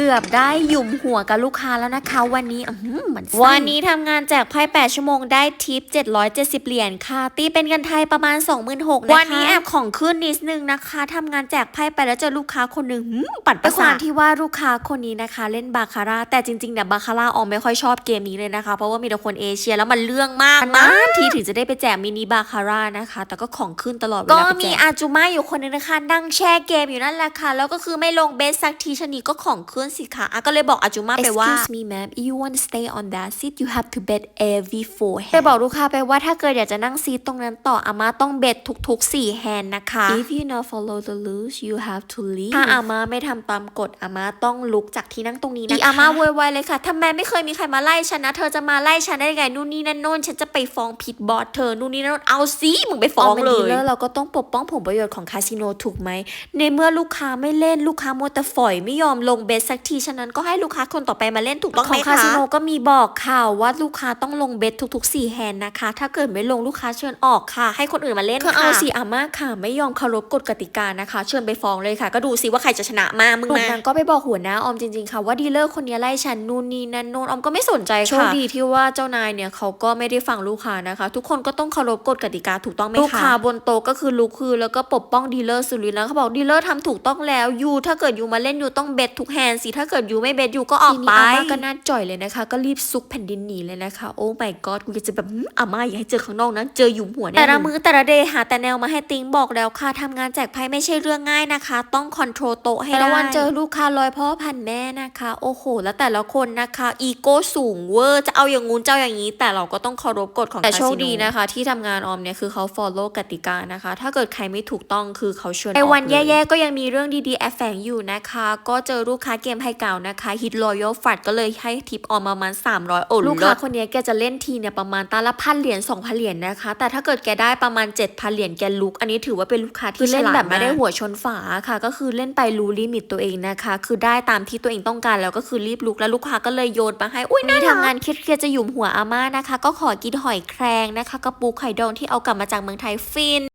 เกือบได้หยุมหัวกับลูกค้าแล้วนะคะ วันนี้อื้อหือมันไส้วันนี้ทำงานแจกไพ่8ชั่วโมงได้ทิป 770 เหรียญค่ะ ตีเป็นเงินไทยประมาณ 26,000นะคะวันนี้แอบของขึ้นนิดนึงนะคะทำงานแจกไพ่ไปแล้วเจอลูกค้าคนหนึ่งหืมปั่นประสาทที่ว่าลูกค้าคนนี้นะคะ เล่นบาคาร่าแต่จริงๆเนี่ยบาคาร่าออมไม่ค่อยชอบเกมนี้เลยนะคะ เพราะว่ามีแต่คนเอเชียแล้วมันเรื่องมากนานทีถึงจะได้ไปแจกมินิบาคาร่านะคะ แต่ก็ของขึ้นตลอดเวลาก็มีอาจูมาอยู่คนนึงนะคะนั่งแช่เกมอยู่นั่นแหละค่ะแล้วก็คือไม่ลงเบสสักทีชะนีก็ของขึ้นสิคะอะก็เลยบอกอาจูมาไปว่า Excuse me ma'am if you want to stay on that seat you have to bet every four hand ไปบอกลูกค้าไปว่าถ้าเกิดอยากจะนั่งซีทตรงนั้นต่ออาม่าต้องเบ็ดทุกๆ4 hand นะคะ if you not follow the rules you have to leave ถ้าอาม่าไม่ทำตามกฎอาม่าต้องลุกจากที่นั่งตรงนี้นะคะอีอาม่าโวยวายเลยค่ะทำไมไม่เคยมีใครมาไล่ฉันนะ เธอจะมาไล่ฉันได้ไงนู่นนี่นั่นโน่นฉันจะไปฟ้องผิดบอสเธอนู่นนี่นั่นโน่นเอาสิมึงไปฟ้องเลยแล้วเราก็ต้องปกป้องผลประโยชน์ของคาสิโนถูกไหมในเมื่อลูกค้าไม่เล่นลูกค้ามัวแต่ฝอยไม่ยอมลงเบสสักที ฉะนั้นก็ให้ลูกค้าคนต่อไปมาเล่นถูกต้องไหมคะของคาสิโนก็มีบอกข่าวว่าลูกค้าต้องลงเบสทุกๆ4แฮนด์นะคะ ถ้าเกิดไม่ลงลูกค้าเชิญออกค่ะ ให้คนอื่นมาเล่นค่ะเอาสิอาม่าค่ะ ไม่ยอมเคารพกฎกติกานะคะ เชิญไปฟ้องเลยค่ะ ก็ดูสิว่าใครจะชนะมามึงมานางก็ไปบอกหัวหน้าออมจริงๆค่ะว่าดีลเลอร์คนนี้ไล่ฉันนู่นนี่นั่นโน่นออมก็ไม่สนใจค่ะโชคดีที่ว่าเจ้านายเนี่ยเขาก็ไม่ได้ฟังลูกค้านะคะ ทุกคนก็ต้องเคารพกฎกติกาถูกต้องไหมคะลูกค้าบนโต๊ะก็คือลุกคือ แล้วก็ปกป้องดีลเลอร์สุดฤทธิ์แล้วเขาบอกดีลเลอร์ทำถูกต้องแล้วยูถ้าเกิดยูมาเล่นยูต้องเบ็ดทุกแฮนด์สิ ถ้าเกิดยูไม่เบ็ดยูก็ออกไปอาม่าก็น่าจ่อยเลยนะคะ ก็รีบซุกแผ่นดินหนีเลยนะคะ โอ้ my god กูจะแบบหืมอาม่าอย่าให้เจอข้างนอกนะ เจอหยุมหัวแน่แต่ละมือแต่ละเดย์หาแต่แนวมาให้ติงบอกแล้วค่ะทำงานแจกไพ่ไม่ใช่เรื่องง่ายนะคะ ต้องคอนโทรลโต๊ะให้ได้แต่ละวันเจอลูกค้าลอยพ่อพันแม่นะคะ โอ้โห แล้วแต่ละคนนะคะ อีโก้สูงเวอร์ จะเอาอย่างงู้นจะเอาอย่างนี้ แต่เราก็ต้องเคารพกฎของแต่โชคดีนะคะ ที่ทำงานออมเนี่ยคือเขา follow กติกานะคะ ถ้าเกิดใครไม่ถูกต้องคือเขาเชิญออกในวันแย่ๆก็ยังมีเรื่องดีๆแอบแฝงอยู่นะคะ ก็เจอลูกค้าเกมไพ่เก่านะคะฮิตรอยัลฟัดก็เลยให้ทิปออมประมาณ 300 โอ้ลูกค้าคนนี้แกจะเล่นทีเนี่ยประมาณตาละพันเหรียญ2,000เหรียญนะคะ แต่ถ้าเกิดแกได้ประมาณ 7,000เหรียญแกลุก อันนี้ถือว่าเป็นลูกค้าที่เล่นแบบไม่ได้หัวชนฝาค่ะ ก็คือเล่นไปรู้ลิมิตตัวเองนะคะ คือได้ตามที่ตัวเองต้องการแล้วก็คือรีบลุกแล้วลูกค้าก็เลยโยนมาให้อุ้ยนี่ทำงานเครียดๆจะหยุมหัวอาม่านะคะ ก็ขอกินหอยแครงนะคะกระปูไข่ดองที่เอากลับมาจากเมืองไทยฟิน